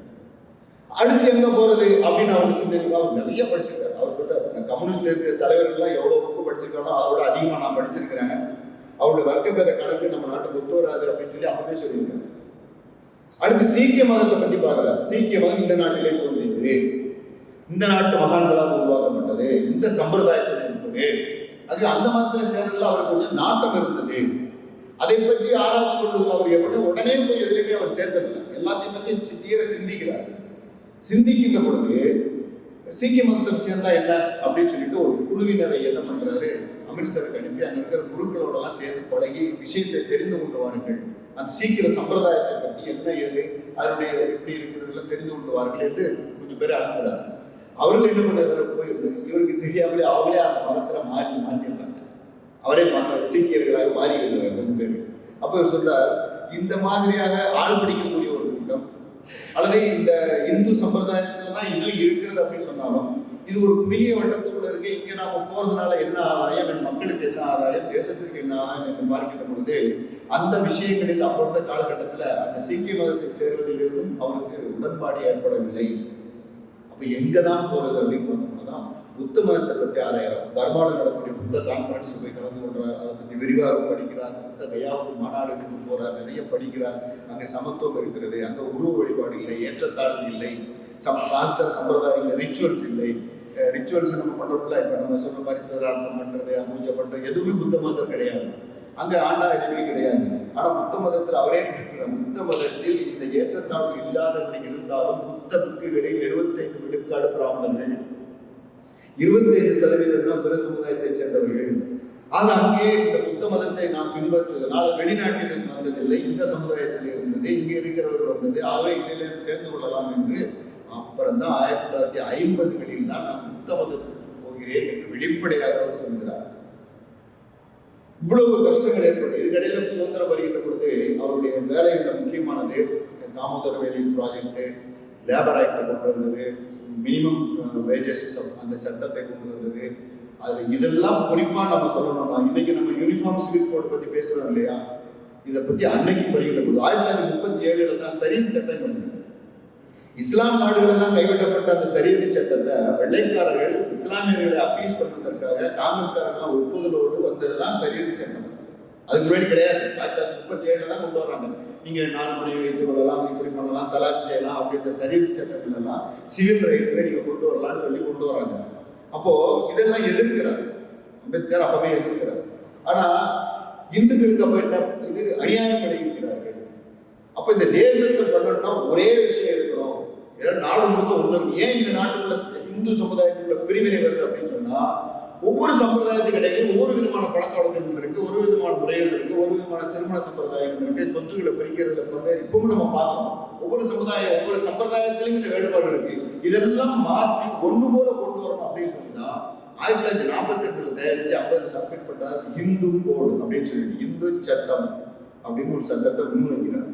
அடுத்து எங்க போறது அப்படின்னு அவர் சிந்திக்கலாம் அவர் நிறைய படிச்சிருக்காரு. அவர் சொல்றாரு நான் கம்யூனிஸ்ட்ல இருக்கிற தலைவர்கள்லாம் எவ்வளவு புக்கு படிச்சிருக்கானோ அதோட அதிகமா நான் படிச்சிருக்கிறேன். அவருடைய வர்க்கபேத கணக்கு நம்ம நாட்டுக்கு ஒத்து வராது அப்படின்னு சொல்லி அப்பவே சொல்லியிருக்காரு. அடுத்து சீக்கிய மதத்தை பத்தி பார்க்கலாம் சீக்கிய மதம் இந்த நாட்டிலே தோன்றியது. இந்த நாட்டு மகான்களால் உருவாக்கப்பட்டது. இந்த சம்பிரதாயத்தில் இருப்பது அது அந்த மதத்தில் சேர்ந்ததில் அவருக்கு கொஞ்சம் நாட்டம் இருந்தது. அதை பற்றி ஆராய்ச்சி கொள்வதில் அவர் எப்படி உடனே போய் எதுலையுமே அவர் சேர்த்ததில்லை. எல்லாத்தையும் பற்றி சி- தீர சிந்திக்கிறார். சிந்திக்கின்ற பொழுது சீக்கிய மதத்தில் சேர்ந்தா என்ன அப்படின்னு சொல்லிட்டு ஒரு குழுவினரை என்ன பண்றாரு? அமிர்தசருக்கு அனுப்பி அங்க இருக்கிற குருக்களோட எல்லாம் சேர்ந்து பழகி விஷயத்தை தெரிந்து கொண்டு வாருங்கள். அந்த சீக்கிர சம்பிரதாயத்தை பற்றி என்ன ஏது? அதனுடைய எப்படி இருக்கிறதுல தெரிந்து கொண்டு வாருங்கள் என்று கொஞ்சம் பேர் அனுப்புகிறார் அவர்கள் என்ன பண்ணுறாரு போய் இவருக்கு தெரியாமலே அவங்களே அந்த மதத்தில் மாறி மாற்றிடுறாங்க. அவரே சீக்கியர்களாக மாறி விடுறாங்க ரெண்டு பேர் அப்போ இவர் சொல்றார் இந்த மாதிரியாக ஆள் பிடிக்கக்கூடிய ஒரு கூட்டம் அல்லது இந்த இந்து சம்பிரதாயத்துல தான் இது இருக்கிறது அப்படின்னு சொன்னாலும் இது ஒரு பெரிய வட்டத்துக்குள்ள இருக்கு இங்க நாம போறதுனால என்ன ஆதாயம் என் மக்களுக்கு என்ன ஆதாயம் தேசத்திற்கு என்ன ஆதாயம் என்று பார்க்கின்ற பொழுது அந்த விஷயங்களில் அப்போ இருந்த காலகட்டத்துல அந்த சீக்கிய மதத்தில் சேர்வதிலிருந்தும் அவருக்கு உடன்பாடு ஏற்படவில்லை. அப்போ எங்க தான் போறது அப்படின்னு பார்த்தோம்னா புத்த மதத்தை பத்தி ஆராயிரம் பர்மாவில் நடக்கக்கூடிய புத்த கான்ஃபரன்ஸில் போய் கலந்து கொள்றார். அதை பற்றி விரிவாக படிக்கிறார். புத்த கையாவுக்கு மாநாடுக்கு போகிறார் நிறைய படிக்கிறார். அங்க சமத்துவம் இருக்கிறது. அங்க உருவ வழிபாடு இல்லை. ஏற்றத்தாழ்வு இல்லை. சம் சாஸ்திர சம்பிரதாயங்கள் ரிச்சுவல்ஸ் இல்லை. ரிச்சுவல்ஸ் நம்ம பண்ணுறதுல இப்போ நம்ம சொல்ற மாதிரி சிறார்த்தம் பண்றது பூஜை பண்றது எதுவுமே புத்த மதம் கிடையாது. அங்க ஆண்டார் எதுவுமே கிடையாது. ஆனா புத்த மதத்தில் அவரே புத்த மதத்தில் இந்த ஏற்றத்தாழ்வு இல்லாதபடி இருந்தாலும் புத்த புக்குகளில் எழுபத்தைந்து விழுக்காடு பிராமணர்கள். இருபத்தைந்து சதவீதம் தான் பிற சமுதாயத்தைச் சேர்ந்தவர்கள். ஆக அங்கே இந்த புத்த மதத்தை நாம் பின்பற்றுவதனால் வெளிநாட்டிலிருந்து வந்ததில்லை இந்த சமுதாயத்தில் இருந்தது இங்கே இருக்கிறவர்கள் வந்தது ஆகவே இதிலிருந்து சேர்ந்து கொள்ளலாம் என்று அப்புறம் தான் ஆயிரத்தி தொள்ளாயிரத்தி ஐம்பதுகளில் தான் நான் புத்த மதத்துக்கு போகிறேன் என்று வெளிப்படையாக அவர் சொல்கிறார். இவ்வளவு கஷ்டங்கள் ஏற்பட்டு இதுக்கிடையில சுதந்திரம் வருகின்ற பொழுது அவருடைய வேலைகளில் முக்கியமானது. தாமோதர வேலி ப்ராஜெக்ட் லேபர் ஆக்டை கொண்டு வந்தது மினிமம் uh, வேஜஸ் அந்த சட்டத்தை கொண்டு வந்தது. அது இதெல்லாம் குறிப்பா நம்ம சொல்லணும்னா இன்னைக்கு நம்ம யூனிஃபார்ம் சிவில் கோட் பத்தி பேசுறோம் இல்லையா? இதை பத்தி அன்னைக்கு படிக்கின்ற பொழுது ஆயிரத்தி தொள்ளாயிரத்தி முப்பத்தி ஏழுல தான் சரின்னு சட்டம் பண்ணுது இஸ்லாம் நாடுகளெல்லாம் கைவிடப்பட்ட அந்த சரியதி சட்டத்தை வெள்ளைக்காரர்கள் இஸ்லாமியர்களை அப்பீஸ் பண்ணுவதற்காக காங்கிரஸ்காரர்கள் ஒப்புதலோடு வந்ததுதான் சரியதி சட்டம். அதுக்கு முன்னாடி கிடையாது. ஆயிரத்தி தொள்ளாயிரத்தி முப்பத்தி ஏழுல தான் கொண்டு வர்றாங்க நீங்க நாலு மனைவி வைத்துக் கொள்ளலாம் இப்படி பண்ணலாம் தலாக் செய்யலாம் அப்படின்ற சரியதி சட்டங்கள் எல்லாம் சிவில் ரைட்ஸ்ல நீங்க கொண்டு வரலாம்னு சொல்லி கொண்டு வராங்க. அப்போ இதெல்லாம் எதிர்க்கிறார் அம்பேத்கர் அப்பவே எதிர்க்கிறார். ஆனா இந்துக்களுக்கு அப்ப என்ன? இது அநியாயம் அப்போ இந்த தேசத்தை பண்ணணும்னா ஒரே விஷயம் இருக்கணும். ஏன்னா நாடு முழுக்க ஒன்று ஏன் இந்த நாட்டுக்குள்ள இந்து சமுதாயத்துக்குள்ள பிரிவினை வருது அப்படின்னு சொன்னா ஒவ்வொரு சம்பிரதாயத்துக்கு இடையிலும் ஒவ்வொரு விதமான பழக்க வழக்கங்கள் இருக்கு ஒரு விதமான முறைகள் இருக்கு ஒரு விதமான திருமண சம்பிரதாயங்கள் இருக்கு சொத்துக்களை பிரிக்கிறதுல பிறகு இப்பவும் நம்ம பார்க்கணும். ஒவ்வொரு சமுதாயம் ஒவ்வொரு சம்பிரதாயத்திலும் இந்த வேறுபாடு இருக்கு. இதெல்லாம் மாற்றி ஒன்று போல கொண்டு வரணும் அப்படின்னு சொன்னா ஆயிரத்தி தொள்ளாயிரத்தி நாற்பத்தி எட்டுல தயாரிச்சு ஐம்பது சப்மிட் பண்ணார் இந்து கோடு அப்படின்னு சொல்லிட்டு. இந்து சட்டம் அப்படின்னு ஒரு சட்டத்தை முன்வைக்கிறார்.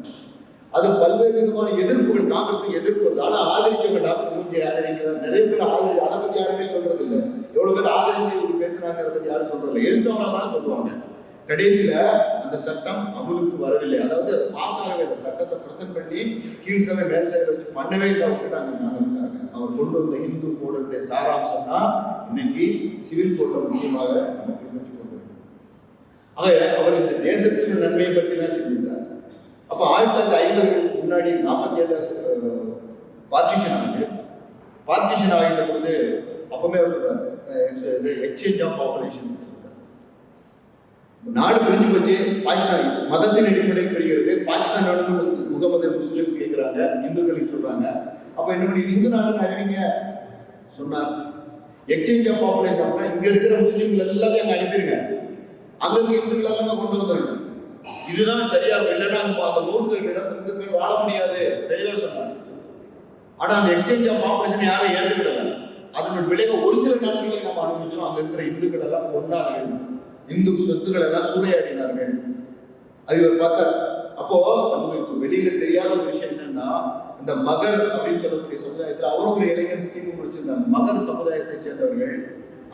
அது பல்வேறு விதமான எதிர்ப்புகள் காங்கிரஸ் எதிர்ப்பு வருது ஆனா ஆதரிக்க டாக்டர் மூஞ்சி ஆதரிக்கிறார். நிறைய பேர் ஆதரி அதை பத்தி யாருமே சொல்றது இல்லை எவ்வளவு பேர் ஆதரிச்சு இப்படி பேசுறாங்க அதை பத்தி யாரும் சொல்றது இல்லை எதிர்த்தவங்க சொல்லுவாங்க. கடைசியில அந்த சட்டம் அமுலுக்கு வரவில்லை. அதாவது அது பாஸ் ஆகவே சட்டத்தை பிரசன்ட் பண்ணி கீழ் சபை மேல் சபை வச்சு பண்ணவே இல்லை. விட்டுட்டாங்க காங்கிரஸ்காரங்க. அவர் கொண்டு வந்த இந்து கோடுடைய சாராம்சம் தான் இன்னைக்கு சிவில் கோட்டை முக்கியமாக நம்ம பின்பற்றி கொண்டிருக்கோம் ஆக அவர் இந்த தேசத்தின் நன்மையை பற்றி தான் சிந்தித்தார் அப்போ ஆயிரத்தி தொள்ளாயிரத்தி ஐம்பதுக்கு முன்னாடி நாற்பத்தி ஏழு பார்ட்டிஷன் ஆகுது பார்ட்டிஷன் ஆகின்ற பொழுது அப்பவுமே அவர் சொல்றாரு எக்ஸ்சேஞ்ச் ஆஃப் பாப்புலேஷன் நாடு பிரிஞ்சு போச்சு பாகிஸ்தான் மதத்தின் அடிப்படையில் பிரிகிறது பாகிஸ்தான் நாடு முகமது முஸ்லீம் கேட்கிறாங்க இந்துக்களுக்கு சொல்றாங்க. அப்ப என்ன பண்ணி இந்து நாடுன்னு அறிவிங்க. சொன்னார். எக்ஸ்சேஞ்ச் ஆஃப் பாப்புலேஷன் அப்படின்னா இங்க இருக்கிற முஸ்லீம்கள் எல்லாத்தையும் அங்க அனுப்பிடுங்க. அங்க இருக்க இந்துக்கள் எல்லாம் கொண்டு வந்துருங்க. இதுதான் சரியா இல்லைன்னா அந்த நூல்களிடம் இருந்து போய் வாழ முடியாது. தெளிவா சொன்னாங்க ஆனா அந்த எக்ஸ்சேஞ்ச் ஆஃப் ஆபரேஷன் யாரும் ஏற்றுக்கிடல அதனுடைய விளைவை ஒரு சில நாட்களே நம்ம அனுபவிச்சோம். அங்க இருக்கிற இந்துக்கள் எல்லாம் கொண்டார்கள். இந்து சொத்துக்கள் எல்லாம் சூறையாடினார்கள். அது இவர் பார்த்தார் அப்போ நமக்கு வெளியில தெரியாத ஒரு விஷயம் என்னன்னா இந்த மகர் அப்படின்னு சொல்லக்கூடிய சமுதாயத்துல அவரும் ஒரு இளைஞர் டீம் வச்சிருந்தாங்க மகர் சமுதாயத்தை சேர்ந்தவர்கள்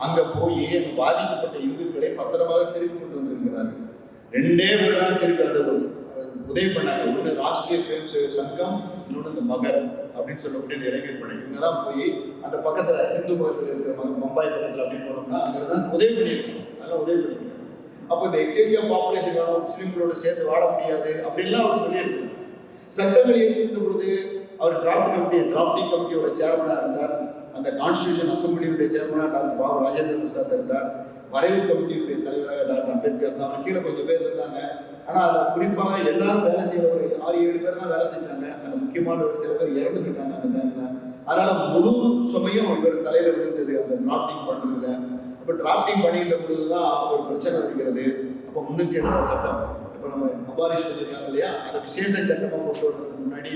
அங்க போய் பாதிக்கப்பட்ட இந்துக்களை பத்திரமாக திருப்பி கொண்டு வந்திருக்கிறார்கள். ரெண்டே பேர் தான் திருப்பி அந்த உதவி பண்ணாங்க. ஒன்று ராஷ்டிரிய சுயம் சேவை சங்கம் இன்னொன்று இந்த மகர் அப்படின்னு சொல்லக்கூடிய இந்த இளைஞர் படை. இவங்க தான் போய் அந்த பக்கத்தில் சிந்து பக்கத்துல இருக்கிற ம- பம்பாய் அப்படின்னு போனோம்னா அங்கே தான் உதவி பண்ணியிருக்கோம் அதெல்லாம் உதவி பண்ணியிருக்காங்க. அப்போ இந்த எக்ஸ்சேஞ்ச் பாப்புலேஷன் வேணும் முஸ்லீம்களோட சேர்த்து வாழ முடியாது அப்படின்லாம் அவர் சொல்லியிருக்காரு. சட்டங்கள் இருக்கின்ற பொழுது அவர் டிராப்ட் கமிட்டி டிராப்டிங் கமிட்டியோட சேர்மனாக இருந்தார். அந்த கான்ஸ்டியூஷன் அசம்பிளியுடைய சேர்மனாக டாக்டர் பாபு ராஜேந்திர பிரசாத் இருந்தார். வரைவு கமிட்டியுடைய தலைவராக டாக்டர் அம்பேத்கர் தான். அவர் கீழே கொஞ்சம் பேர் இருந்தாங்க. ஆனா அதுல குறிப்பாக எல்லாரும் வேலை செய்யறவர் ஆறு ஏழு பேர் தான் வேலை செஞ்சாங்க. அந்த முக்கியமான ஒரு சில பேர் இறந்துக்கிட்டாங்க அந்த டைம்ல அதனால முழு சுமையும் இவர் தலையில விழுந்தது. அந்த டிராப்டிங் பண்றதுல. அப்ப டிராப்டிங் பண்ணிக்கிட்ட பொழுதுதான் ஒரு பிரச்சனை வருகிறது. அப்ப முன்னூத்தி எழுபது சட்டம். இப்ப நம்ம அபாரிஷ் சொல்லியிருக்காங்க இல்லையா? அந்த விசேஷ சட்டமாக கொண்டு வர்றதுக்கு முன்னாடி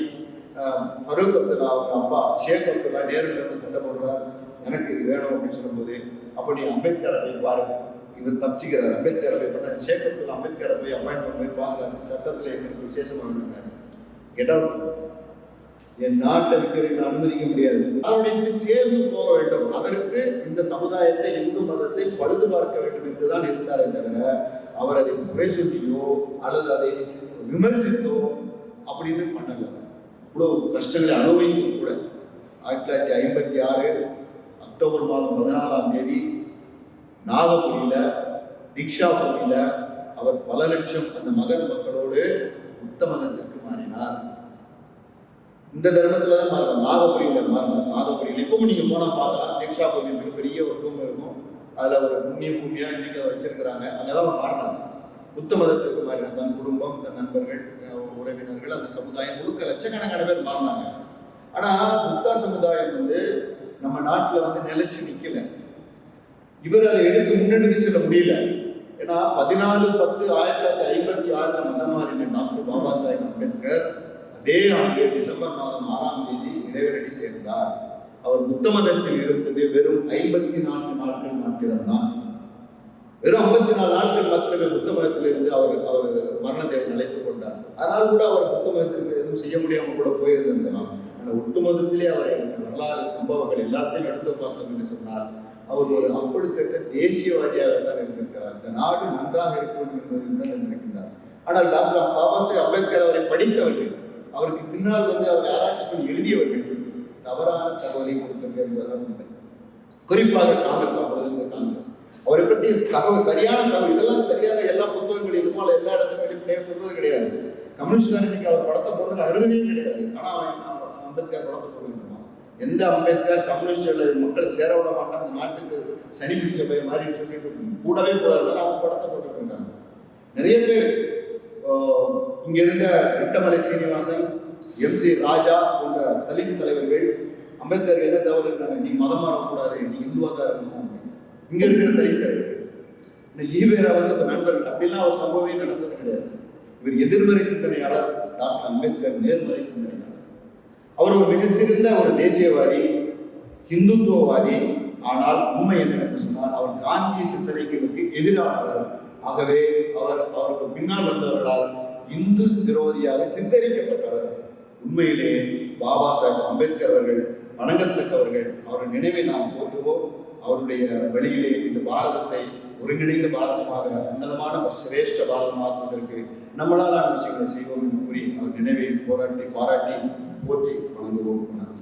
ஆஹ், ஃபரூக் அப்துல்லா அவங்க அப்பா ஷேக் அப்துல்லா நேரு வந்து சட்டம் போடுறார் எனக்கு இது வேணும் அப்படின்னு சொல்லும்போது அப்படி அம்பேத்கரை போய் பாருங்க இவர் தப்பிச்சுக்கிறார் அம்பேத்கரை போய் பண்ண ஷேக் அம்பேத்கரை போய் அப்பாயின்மெண்ட் போய் பார்க்கல சட்டத்தில் எங்களுக்கு விசேஷம் வேணுங்க இடம் என் நாட்டை விட்டு அனுமதிக்க முடியாது. அவனுக்கு சேர்ந்து போக வேண்டும். அதற்கு இந்த சமுதாயத்தை இந்து மதத்தை பழுது பார்க்க வேண்டும் என்றுதான் இருந்தாரே தவிர அவர் அதை குறை சொல்லியோ அல்லது அதை விமர்சித்தோ அப்படின்னு பண்ணல. இவ்வளவு கஷ்டங்களை அனுபவிக்கும் கூட ஆயிரத்தி தொள்ளாயிரத்தி ஐம்பத்தி ஆறு அக்டோபர் மாதம் பதினாலாம் தேதி நாகபுரியில தீக்ஷாபுரியில அவர் பல லட்சம் அந்த மகன் மக்களோடு புத்த மதத்திற்கு மாறினார். இந்த தர்மத்துல தான் மாறினார் நாகபுரியில மாறினார் நாகபுரியில் இப்பவும் நீங்க போனா பார்க்கலாம். தீக்ஷாபுரி மிகப்பெரிய ஒரு ரூம் இருக்கும். அதுல ஒரு புண்ணிய பூமியா இன்னைக்கு அதை வச்சிருக்கிறாங்க. அங்கதான் அவர் புத்த மதத்திற்கு மாறினார். தன் குடும்பம் தன் நண்பர்கள் உறவினர்கள் அந்த சமுதாயம் முழுக்க லட்சக்கணக்கான பேர் மாறினாங்க. ஆனா புத்தா சமுதாயம் வந்து நம்ம நாட்டில் வந்து நிலைச்சு நிற்கல இவர் அதை எடுத்து முன்னெடுத்து செல்ல முடியல. ஏன்னா பதினாலு பத்து ஆயிரத்தி தொள்ளாயிரத்தி ஐம்பத்தி ஆறுல மதம் மாறின டாக்டர் பாபா சாஹேப் அம்பேத்கர் அதே ஆண்டு டிசம்பர் மாதம் ஆறாம் தேதி இறைவனடி சேர்ந்தார். அவர் புத்த மதத்தில் இருந்தது வெறும் ஐம்பத்தி நான்கு நாட்கள் மாத்திரம்தான். வெறும் ஐம்பத்தி நாலு நாட்கள் மாத்திரமே புத்த மதத்தில் இருந்து அவர் அவர் மரணத்தை அழைத்துக் கொண்டார். அதனால் கூட அவர் புத்த மதத்திற்கு எதுவும் செய்ய முடியாமல் கூட போயிருந்திருக்கலாம் அந்த ஒட்டுமொத்தத்திலே அவரை வரலாறு சம்பவங்கள் எல்லாத்தையும் எடுத்து பார்த்தோம் என்று சொன்னால் அவர் ஒரு அப்படித்தக்க தேசியவாதியாக தான் இருந்திருக்கிறார். இந்த நாடு நன்றாக இருக்க வேண்டும் என்பதில் தான் இருந்திருக்கிறார் ஆனால் டாக்டர் பாபா சாஹேப் அம்பேத்கர் அவரை படித்தவர்கள் அவருக்கு பின்னால் வந்து அவர் ஆராய்ச்சி பண்ணி எழுதியவர்கள் தவறான தகவலை கொடுத்திருக்கிறார் என்பதுதான் உண்மை. குறிப்பாக காங்கிரஸ் அப்பொழுது இருந்த காங்கிரஸ். அவரை பற்றி தகவல் சரியான தகவல் இதெல்லாம் சரியான எல்லா புத்தகங்களிலும் அல்ல எல்லா இடத்துலையும் வெளிப்படையாக சொல்வது கிடையாது. கம்யூனிஸ்ட்காரன் இன்னைக்கு அவர் படத்தை போடுறது அருகதையும் கிடையாது. ஆனா அவன் அம்பேத்கர் படத்தை போட்டுருக்கான் எந்த அம்பேத்கர் கம்யூனிஸ்ட்களை மக்களை சேர விட மாட்டான் அந்த நாட்டுக்கு சனி பிடிச்ச போய் மாதிரி சொல்லிட்டு கூடவே கூடாதுன்னு அவன் படத்தை போட்டுருக்காங்க நிறைய பேர் இங்க இருந்த விட்டமலை சீனிவாசன் எம் சி ராஜா போன்ற தலித் தலைவர்கள் அம்பேத்கர் எந்த தவறு இருந்தாங்க? நீ மதம் மாறக்கூடாது நீ இந்துவாக தான் இருக்கணும் இங்க இருக்கிற தலித் தலைவர்கள். இந்த ஈவேரா வந்து இப்ப நண்பர்கள் அப்படிலாம் அவர் சம்பவமே நடந்தது கிடையாது. இவர் எதிர்மறை சிந்தனையாளர் டாக்டர் அம்பேத்கர் நேர்மறை சிந்தனை அவர் ஒரு மிகச்சிறந்த ஒரு தேசியவாதி இந்துத்துவவாதி ஆனால் உண்மை என்னவென்று சொன்னால் அவர் காந்திய சிந்தனைகளுக்கு எதிரானவர். ஆகவே அவர் அவருக்கு பின்னால் வந்தவர்களால் இந்து விரோதியாக சித்தரிக்கப்பட்டவர். உண்மையிலே பாபா சாஹிப் அம்பேத்கர் அவர்கள் வணங்கத்தக்கவர்கள். அவர்கள் நினைவை நாம் போற்றுவோம். அவருடைய வழியிலே இந்த பாரதத்தை ஒருங்கிணைந்த பாரதமாக உன்னதமான ஒரு சிரேஷ்ட பாரதமாக்குவதற்கு நம்மளாலான விஷயங்களை செய்வோம் என்று கூறி அவர் நினைவை போராட்டி பாராட்டி போற்றி வணங்குவோம். வணக்கம்